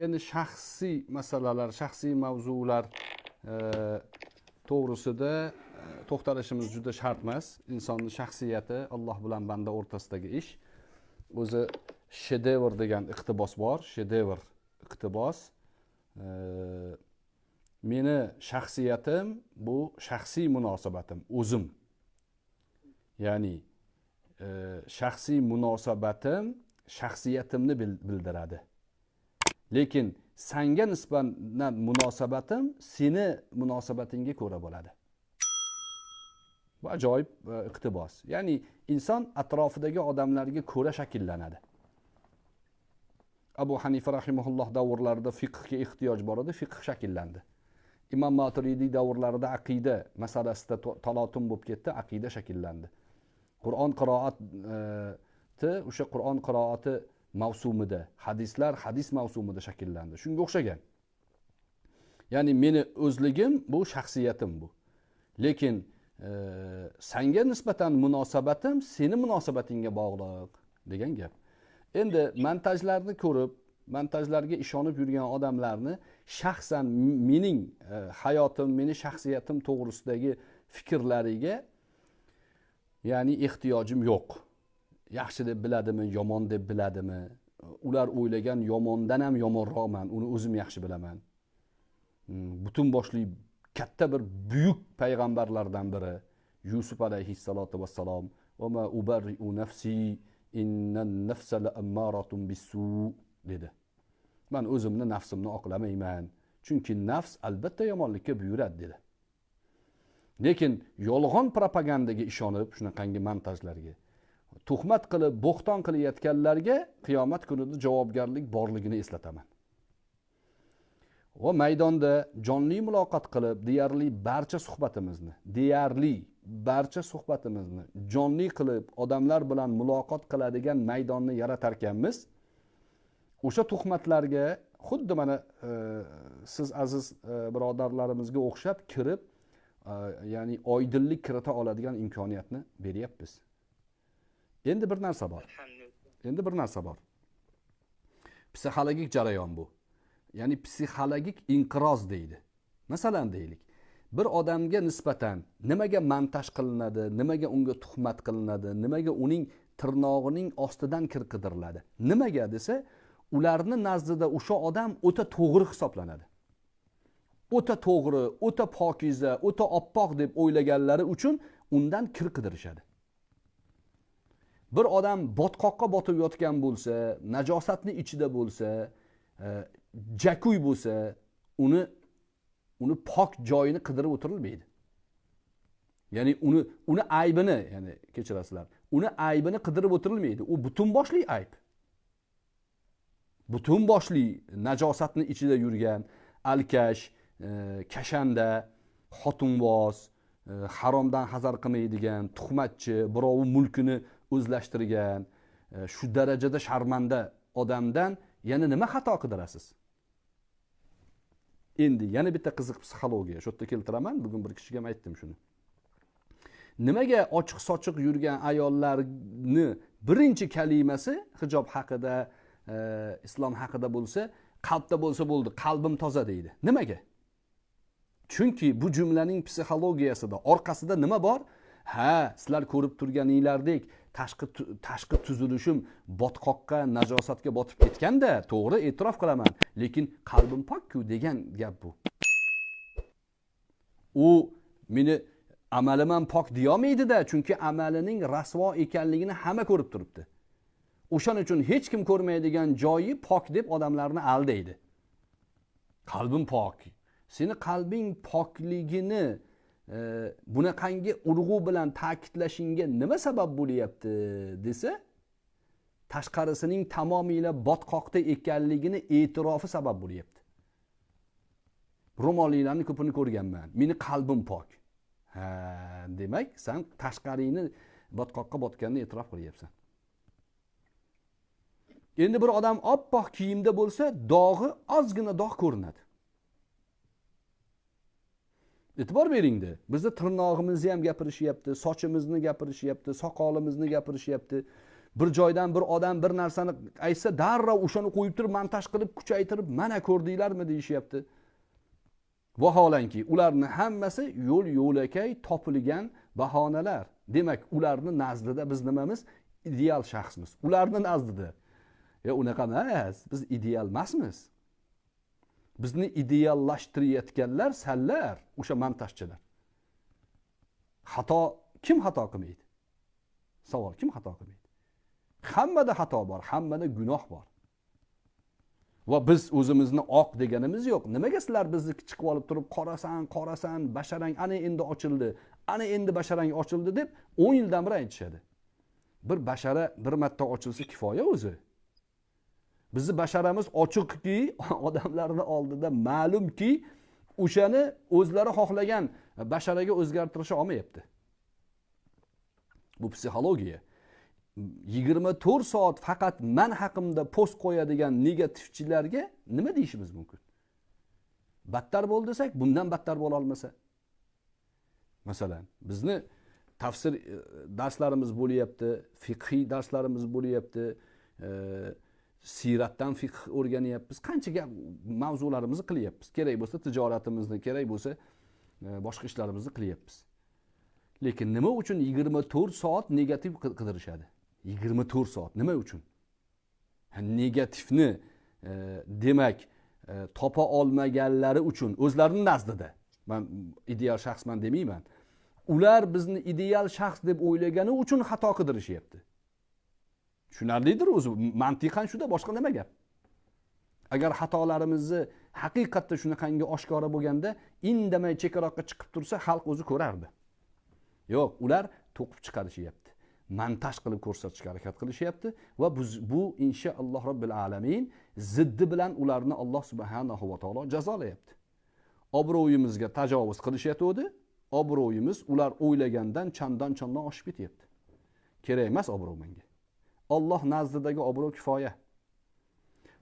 endi shaxsiy masalalar shaxsiy mavzular e, to'g'risida e, to'xtalishimiz juda shart emas. Insonni shaxsiyati alloh bilan banda o'rtasidagi ish. O'zi shedevr degan iqtibos bor shedevr iqtibos. E, meni shaxsiyatim bu shaxsiy munosabatim o'zim. Ya'ni shaxsiy munosabatim shaxsiyatimni bildiradi. Lekin sanga nisbatan munosabatim seni munosabatingga ko'ra bo'ladi. Bu ajoyib e, iqtibos. Ya'ni inson atrofidagi odamlarga ko'ra shakllanadi. Abu hanifa rahimaulloh davrlarida fiqhga ehtiyoj bor edi fiqh shakllandi. Imom maturidiy davrlarida aqida masalasida talotum bo'lib ketdi aqida shakllandi. Qur'on qiroati e, o'sha qur'on qiroati mavsumida hadislar hadis mavsumida shakllandi. Shunga o'xshagan. Ya'ni meni o'zligim bu shaxsiyatim bu. Lekin e, sanga nisbatan munosabatim seni munosabatingga bog'liq degan gap. Endi montajlarni ko'rib montajlarga ishonib yurgan odamlarni shaxsan mening e, hayotim meni shaxsiyatim to'g'risidagi fikrlariga ya'ni ehtiyojim yo'q. Yaxshi deb biladimi yomon deb biladimi? Ular o'ylagan yomondan ham yomonroqman uni o'zim yaxshi bilaman. Hmm, butun boshli katta bir buyuk payg'ambarlardan biri yusuf alayhissalotu vassalom nafsi nafsa dedi. Man o'zimni nafsimni oqlamayman chunki nafs albatta yomonlikka buyuradi dedi. Lekin yolg'on propagandaga ishonib shunaqangi montajlarga tuhmat qilib bo'xton qilayotganlarga qiyomat kunida javobgarlik borligini eslataman. Va maydonda jonli muloqot qilib deyarli barcha suhbatimizni deyarli barcha suhbatimizni jonli qilib odamlar bilan muloqot qiladigan maydonni yaratarkanmiz. O'sha tuhmatlarga xuddi mana e, siz aziz e, birodarlarimizga o'xshab kirib e, ya'ni oydinlik kirita oladigan imkoniyatni beryapmiz. Endi bir narsa bor. Endi bir narsa bor. Psixologik jarayon bu. Ya'ni psixologik inqiroz deydi. Masalan deylik bir odamga nisbatan nimaga montaj qilinadi nimaga unga tuhmat qilinadi nimaga uning tirnog'ining ostidan kir qidiriladi nimaga desa ularni nazdida o'sha odam o'ta to'g'ri hisoblanadi. O'ta to'g'ri o'ta pokiza o'ta oppoq deb o'ylaganlari uchun undan kir qidirishadi bir odam botqoqqa botib yotgan bo'lsa najosatni ichida bo'lsa e, jakuy bo'lsa uni uni pok joyini qidirib o'tirilmaydi. Ya'ni uni uni aybini ya'ni kechirasizlar uni aybini qidirib o'tirilmaydi. U butun boshli ayb. Butun boshli najosatni ichida yurgan alkash e, kashanda xotinboz e, haromdan hazar qilmaydigan tuhmatchi birovni mulkini o'zlashtirgan e, shu darajada sharmanda odamdan yana nima xato qidirasiz? Endi yana bitta qiziq psixologiya. Shu yerda keltiraman. Bugun bir kishiga ham aytdim shuni. Nimaga ochiq sochiq yurgan ayollarni birinchi kalimasi hijob haqida e, islom haqida bo'lsa qalbda bo'lsa bo'ldi qalbim toza deydi. Nimaga? Chunki bu jumlaning psixologiyasida orqasida nima bor? Ha sizlar ko'rib turganinglardek tashqi tashqi tuzilishim botqoqqa najosatga botib ketganda to'g'ri e'tirof qilaman. Lekin qalbim pokku degan gap bu. U meni amalim ham pok deyolmaydida chunki amalining rasvo ekanligini hamma ko'rib turibdi. O'shaning uchun hech kim ko'rmaydigan joyi pok deb odamlarni aldaydi. Qalbim pok. Seni qalbing pokligini bunaqangi urg'u bilan ta'kidlashingga nima sabab bo'lyapti desa tashqarisining tamomila botqoqda ekanligini e'tirofi sabab bo'lyapti. Ro'molliklarni ko'pini ko'rganman. Meni qalbim pok. Ha demak san tashqaringni botqoqqa botganini e'tirof qilyapsan. Endi bir odam oppoq kiyimda bo'lsa dog'i ozgina dog' ko'rinadi. E'tibor beringda bizni tirnog'imizni ham gapirishyapti sochimizni gapirishyapti soqolimizni gapirishyapti. Bir joydan bir odam bir narsani aytsa darrov o'shani qo'yib turib montaj qilib kuchaytirib mana ko'rdinglarmi? deyishyapti. Vaholanki ularni hammasi yo'l yo'lakay topilgan bahonalar. Demak ularni nazdida biz nimamiz? Ideal shaxsmiz. Ularni nazdida. E unaqa emas biz ideal emasmiz. Bizni ideallashtirayotganlar sanlar o'sha montajchilar. Xato kim xato qilmaydi? Savol kim xato qilmaydi? Hammada xato bor hammada gunoh bor. Va biz o'zimizni oq deganimiz yo'q. Nimaga sizlar bizni chiqib olib turib qorasan qorasan basharang ana endi ochildi ana endi basharang ochildi deb o'n yildan beri aytishadi. Bir bashara bir marta ochilsa kifoya o'zi. Bizni basharamiz ochiqki odamlarni oldida ma'lumki o'shani o'zlari xohlagan basharaga o'zgartirisha olmayapti. Bu psixologiya. Yigirma to'rt soat faqat man haqimda post qo'yadigan negativchilarga nima deyishimiz mumkin? Battar bo'l desak bundan battar bo'la olmasa. Masalan bizni tafsir e, darslarimiz bo'lyapti fiqhiy darslarimiz bo'lyapti e, siyratdan fiqh o'rganyapmiz. Qancha gap mavzularimizni qilyapmiz. Kerak bo'lsa tijoratimizni kerak bo'lsa e, boshqa ishlarimizni qilyapmiz. Lekin nima uchun yigirma to'rt soat negativ qidirishadi? Yigirma to'rt soat nima uchun? Negativni e, demak e, topa olmaganlari uchun o'zlarini nazdida. Man ideal shaxsman demayman. Ular bizni ideal shaxs deb o'ylagani uchun xato qidirishyapti tushunarlidir o'zi. Mantiqan shuda boshqa nima gap? Agar xatolarimizni haqiqatda shunaqangi oshkora bo'lganda indamay chekkaroqqa chiqib tursa xalq o'zi ko'rardi. Yo'q ular to'qib chiqarishyapti. Montaj qilib ko'rsatishga harakat qilishyapti va biz bu inshaalloh robbil alamin ziddi bilan ularni alloh subhanahu va taolo jazolayapti. Obro'yimizga tajovuz qilishayotgandi obro'yimiz ular o'ylagandan chandon chandon oshib ketyapti. Kerak emas obro' menga. Olloh nazdidagi obro' kifoya.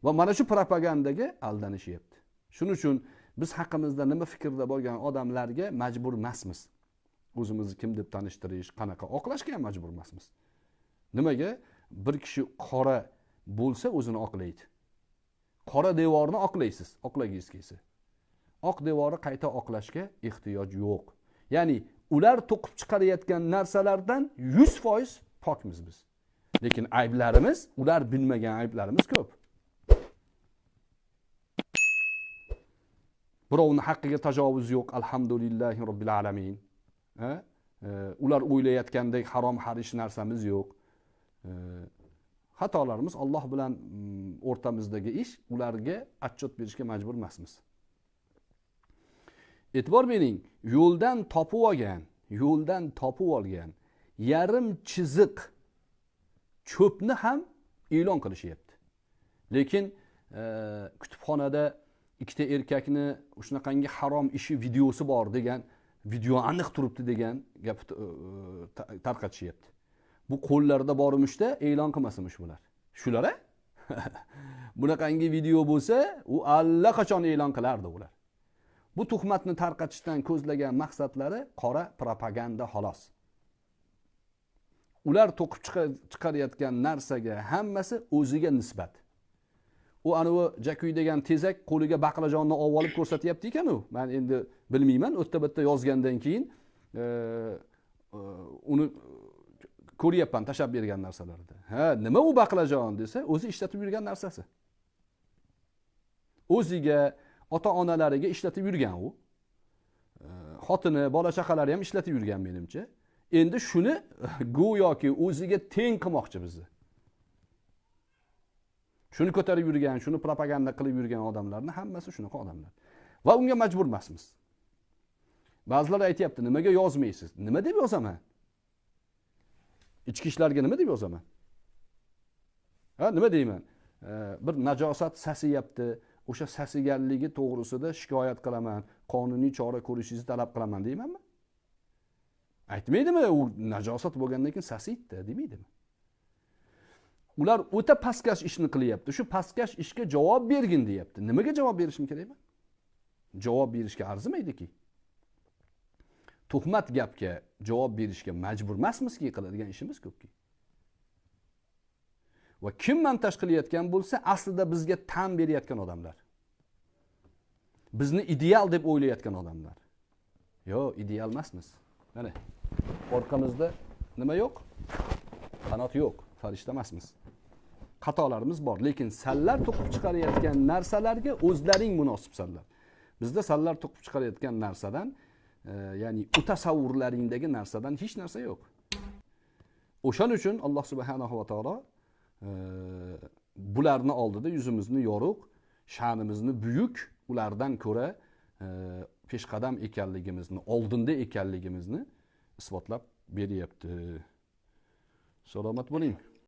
Va mana shu propagandaga aldanishyapti. Shuning uchun biz haqimizda nima fikrda bo'lgan odamlarga majbur emasmiz. O'zimizni kim deb tanishtirish qanaqa oqlashga ham majbur emasmiz. Nimaga? Bir kishi qora bo'lsa o'zini oqlaydi. Qora devorni oqlaysiz oqlagingiz kelsa. Oq devorni qayta oqlashga ehtiyoj yo'q. Ya'ni ular to'qib chiqarayotgan narsalardan yuz foiz pokmiz biz. Lekin ayblarimiz ular bilmagan ayblarimiz ko'p. Birovni haqqiga tajovuz yo'q alhamdulillahi robbil alamin. Ular o'ylayotgandek harom harish narsamiz yo'q. Xatolarimiz olloh bilan mm, o'rtamizdagi ish ularga отчет berishga majbur emasmiz. E'tibor bering yo'ldan topib olgan yo'ldan topib olgan yarim chiziq cho'pni ham e'lon qilishyapti. Lekin e, kutubxonada ikkita erkakni shunaqangi harom ishi videosi bor degan video aniq turibdi degan gapni e, tarqatishyapti. Bu qo'llarida bormishda e'lon qilmasinmish bular. Shular a bunaqangi video bo'lsa u allaqachon e'lon qilardi ular. Bu tuhmatni tarqatishdan ko'zlagan maqsadlari qora propaganda xolos. Ular to'qib chiqarayotgan narsaga hammasi o'ziga nisbat. U anavi jakuy degan tezak qo'liga baqlajonni olib olib ko'rsatyapti ekan u man endi bilmayman o'tta bitta yozgandan keyin e, e, uni ko'ryapman tashlab bergan narsalarida. Ha nima u baqlajon desa o'zi ishlatib yurgan narsasi. O'ziga ota onalariga ishlatib yurgan u. E, xotini bola chaqalari ham ishlatib yurgan menimcha. Endi shuni go'yoki o'ziga teng qilmoqchi bizni. Shuni ko'tarib yurgan shuni propaganda qilib yurgan odamlarni hammasi shunaqa odamlar. Va unga majbur emasmiz. Ba'zilar aytyapti nimaga yozmaysiz? Nima deb yozaman? Ichki ishlarga nima deb yozaman? Ha nima deyman? Bir najosat sasiyapti o'sha sasiganligi to'g'risida shikoyat qilaman. Qonuniy chora ko'rishingizni talab qilaman deymanmi? Aytmaydimi u najosat bo'lgandan keyin sasiydida demaydimi? Ular o'ta pastkash ishni qilyapti. Shu pastkash ishga javob bergin deyapti. Nimaga javob berishim kerakman javob berishga arzimaydiki. Tuhmat gapga javob berishga majbur emasmizki qiladigan ishimiz ko'pki. Va kim montaj qilayotgan bo'lsa aslida bizga tan berayotgan odamlar. Bizni ideal deb o'ylayotgan odamlar. Yo'q ideal emasmiz. Mana. Orqamizda nima yo'q? Qanot yo'q. Farishta emasmiz xatolarimiz bor lekin sanlar to'qib chiqarayotgan narsalarga o'zlaring munosibsanlar bizda sanlar to'qib chiqarayotgan narsadan e, ya'ni u tasavvurlaringdagi narsadan hech narsa yo'q. O'shaning uchun alloh subhanahu va taolo e, bularni oldida yuzimizni yorug' sha'nimizni buyuk ulardan ko'ra e, peshqadam ekanligimizni oldinda ekanligimizni isbotlab beryapti salomat bo'ling